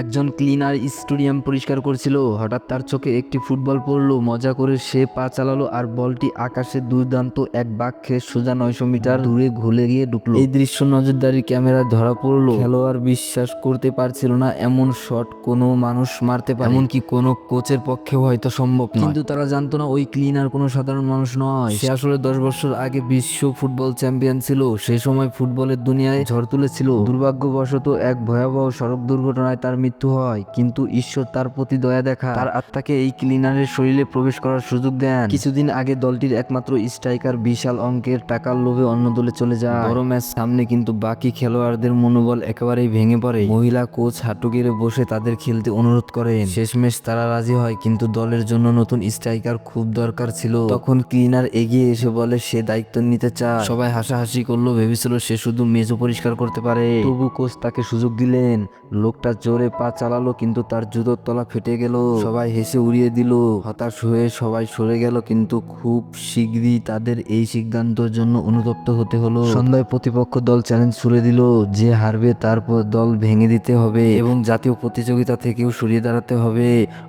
একজন cleaner stadium পরিষ্কার করছিল। হঠাৎ তার চোখে একটি ফুটবল পড়ল, মজা করে সে পা চালালো আর বলটি আকাশে দুর্দান্ত এক বাক খেয়ে সোজা নয়শো মিটার দূরে ঘুলে গিয়ে ঢুকলো। এই দৃশ্য নজরদারি ক্যামেরায় ধরা পড়ল। খেলোয়াড় বিশ্বাস করতে পারছিল না, এমন শট কোনো মানুষ মারতে পারে এমনকি কোনো কোচের পক্ষেও হয়তো সম্ভব নয়। কিন্তু তারা জানতো না, ওই ক্লিনার কোনো সাধারণ মানুষ নয়। সে আসলে দশ বছর আগে বিশ্ব ফুটবল চ্যাম্পিয়ন ছিল। সেই সময় ফুটবলের দুনিয়ায় ঝড় তুলেছিল। দুর্ভাগ্যবশত এক ভয়াবহ সড়ক দুর্ঘটনায় তার মৃত্যু হয়, কিন্তু ঈশ্বর তার প্রতি দয়া দেখা। তার আত্মাকে এই ক্লিনারের শরীরে প্রবেশ করার সুযোগ দেন। কিছুদিন আগে দলটির একমাত্র স্ট্রাইকার বিশাল অঙ্কের টাকার লোভে অন্য দলে চলে যায়। বড় ম্যাচ সামনে কিন্তু বাকি খেলোয়াড়দের মনোবল একেবারেই ভেঙে পড়ে। মহিলা কোচ হাঁটু বসে তাদের খেলতে অনুরোধ করেন। শেষমেশ তারা রাজি হয়, কিন্তু দলের জন্য নতুন স্ট্রাইকার খুব দরকার ছিল। তখন ক্লিনার এগিয়ে এসে বলে, সে দায়িত্ব নিতে চায়। সবাই হাসাহাসি করল, ভেবেছিল সে শুধু মেজো পরিষ্কার করতে পারে। তবু কোচ তাকে সুযোগ দিলেন। লোকটা জোরে পা চালালো, কিন্তু তার জুতোর তলা ফেটে গেল। সবাই হেসে উড়িয়ে দিল। হতাশ হয়ে সবাই সরে গেল, কিন্তু খুব শীঘ্রই তাদের এই সিদ্ধান্তের জন্য অনুতপ্ত হতে হলো। সন্ধ্যায় প্রতিপক্ষ দল চ্যালেঞ্জ ছুড়ে দিল, যে হারবে তারপর দল ভেঙে দিতে হবে এবং জাতীয় প্রতিযোগিতা থেকেও সরিয়ে দাঁড়াতে হবে।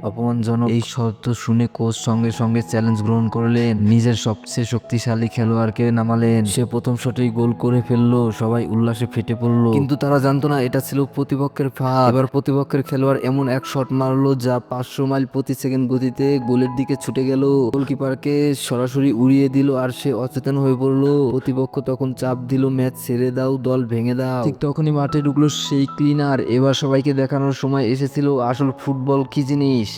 অপমানজনক এই শর্ত শুনে কোচ সঙ্গে সঙ্গে চ্যালেঞ্জ গ্রহণ করলেন। নিজের সবচেয়ে শক্তিশালী খেলোয়াড়কে নামালেন। সে প্রথম শটেই গোল করে ফেলল, সবাই উল্লাসে ফেটে পড়ল। কিন্তু তারা জানতো না, এটা ছিল প্রতিপক্ষের ফাঁদ। এবার প্রতিপক্ষের খেলোয়াড় এমন এক শট মারলো যা পাঁচশো মাইল প্রতি সেকেন্ড গতিতে গোলের দিকে ছুটে গেল। গোলকিপারকে সরাসরি উড়িয়ে দিল আর সে অচেতন হয়ে পড়ল। প্রতিপক্ষ তখন চাপ দিল, ম্যাচ ছেড়ে দাও, দল ভেঙে দাও। ঠিক তখনই মাঠে ঢুকলো সেই ক্লিনার। এবার সবাইকে দেখানোর সময় এসেছিল আসল ফুটবল কি জিনিস?